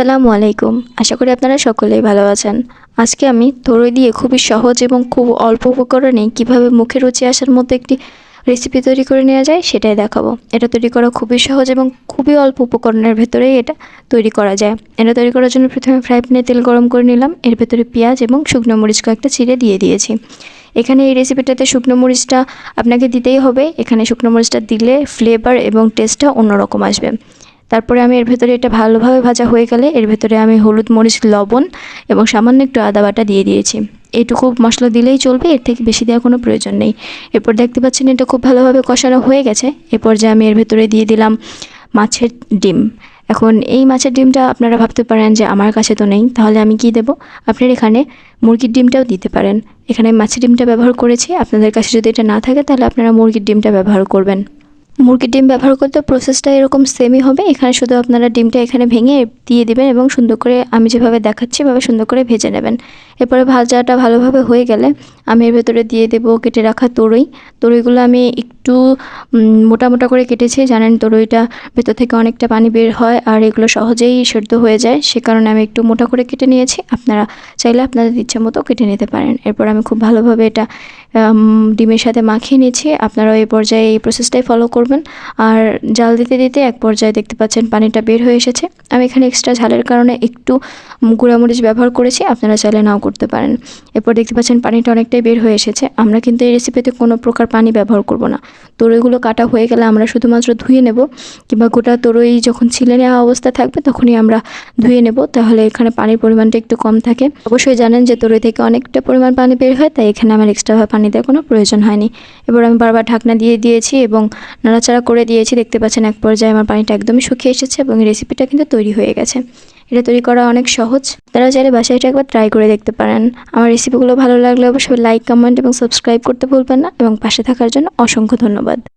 আসসালামু আলাইকুম। আশা করি আপনারা সকলেই ভালো আছেন। আজকে আমি তরই দিয়ে খুবই সহজ এবং খুব অল্প উপকরণে কীভাবে মুখে রুচি আসার মতো একটি রেসিপি তৈরি করে নেওয়া যায় সেটাই দেখাবো। এটা তৈরি করা খুবই সহজ এবং খুবই অল্প উপকরণের ভেতরেই এটা তৈরি করা যায়। এটা তৈরি করার জন্য প্রথমে ফ্রাই প্যানে তেল গরম করে নিলাম। এর ভেতরে পেঁয়াজ এবং শুকনো মরিচ কয়েকটা চিড়ে দিয়ে দিয়েছি। এখানে এই রেসিপিটাতে শুকনো মরিচটা আপনাকে দিতেই হবে। এখানে শুকনো মরিচটা দিলে ফ্লেভার এবং টেস্টটা অন্যরকম আসবে। তারপরে আমি এর ভেতরে এটা ভালোভাবে ভাজা হয়ে গেলে এর ভেতরে আমি হলুদ, মরিচ, লবণ এবং সামান্য একটু আদা বাটা দিয়ে দিয়েছি। এইটুকু মশলা দিলেই চলবে, এর থেকে বেশি দেওয়ার কোনো প্রয়োজন নেই। এরপর দেখতে পাচ্ছেন এটা খুব ভালোভাবে কষানো হয়ে গেছে। এরপর যে আমি এর ভেতরে দিয়ে দিলাম মাছের ডিম। এখন এই মাছের ডিমটা আপনারা ভাবতে পারেন যে আমার কাছে তো নেই, তাহলে আমি কি দেব? আপনার এখানে মুরগির ডিমটাও দিতে পারেন। এখানে মাছের ডিমটা ব্যবহার করেছি। আপনাদের কাছে যদি এটা না থাকে, তাহলে আপনারা মুরগির ডিমটা ব্যবহার করবেন। মুরগির ডিম ব্যবহার করতে প্রসেসটা এরকম সেমই হবে। এখানে শুধু আপনারা ডিমটা এখানে ভেঙে দিয়ে দিবেন এবং সুন্দর করে আমি যেভাবে দেখাচ্ছি এভাবে সুন্দর করে ভেজে নেবেন। এরপরে ভাজাটা ভালোভাবে হয়ে গেলে আমি এর ভেতরে দিয়ে দেব কেটে রাখা তরই। তরইগুলো আমি একটু মোটা মোটা করে কেটেছি। জানেন তরইটা ভেতর থেকে অনেকটা পানি বের হয় আর এগুলো সহজেই সেদ্ধ হয়ে যায়। সে কারণে আমি একটু মোটা করে কেটে নিয়েছি। আপনারা চাইলে আপনাদের ইচ্ছে মতো কেটে নিতে পারেন। এরপর আমি খুব ভালোভাবে এটা ডিমের সাথে মাখিয়ে নিয়েছি আপনারা এই পর্যায়ে এই প্রসেসটাই ফলো করবেন। আর জাল দিতে দিতে এক পর্যায়ে দেখতে পাচ্ছেন পানিটা বের হয়ে এসেছে। আমি এখানে এক্সট্রা ঝালের কারণে একটু গুঁড়ামরিচ ব্যবহার করেছি, আপনারা চাইলে নাও করতে পারেন। এরপর দেখতে পাচ্ছেন পানিটা অনেকটাই বের হয়ে এসেছে। আমরা কিন্তু এই রেসিপিতে কোনো প্রকার পানি ব্যবহার করব না। তরইগুলো কাটা হয়ে গেলে আমরা শুধুমাত্র ধুয়ে নেব, কিংবা গোটা তরই যখন ছিলে নেওয়া অবস্থা থাকবে তখনই আমরা ধুয়ে নেব, তাহলে এখানে পানির পরিমাণটা একটু কম থাকে। অবশ্যই জানেন যে তরই থেকে অনেকটা পরিমাণ পানি বের হয়, তাই এখানে আমার এক্সট্রাভাবে পানি দেওয়ার কোনো প্রয়োজন হয়নি। এবার আমি বারবার ঢাকনা দিয়ে দিয়েছি এবং নাড়াচাড়া করে দিয়েছি। দেখতে পাচ্ছেন এক পর্যায়ে আমার পানিটা একদমই শুকিয়ে এসেছে এবং রেসিপিটা কিন্তু তৈরি হয়ে গেছে। এটা তৈরি করা অনেক সহজ। তারা চাইলে বাসায় এটা একবার ট্রাই করে দেখতে পারেন। আমার রেসিপিগুলো ভালো লাগলে অবশ্যই লাইক কমেন্ট এবং সাবস্ক্রাইব করতে ভুলবেন না। এবং পাশে থাকার জন্য অসংখ্য ধন্যবাদ।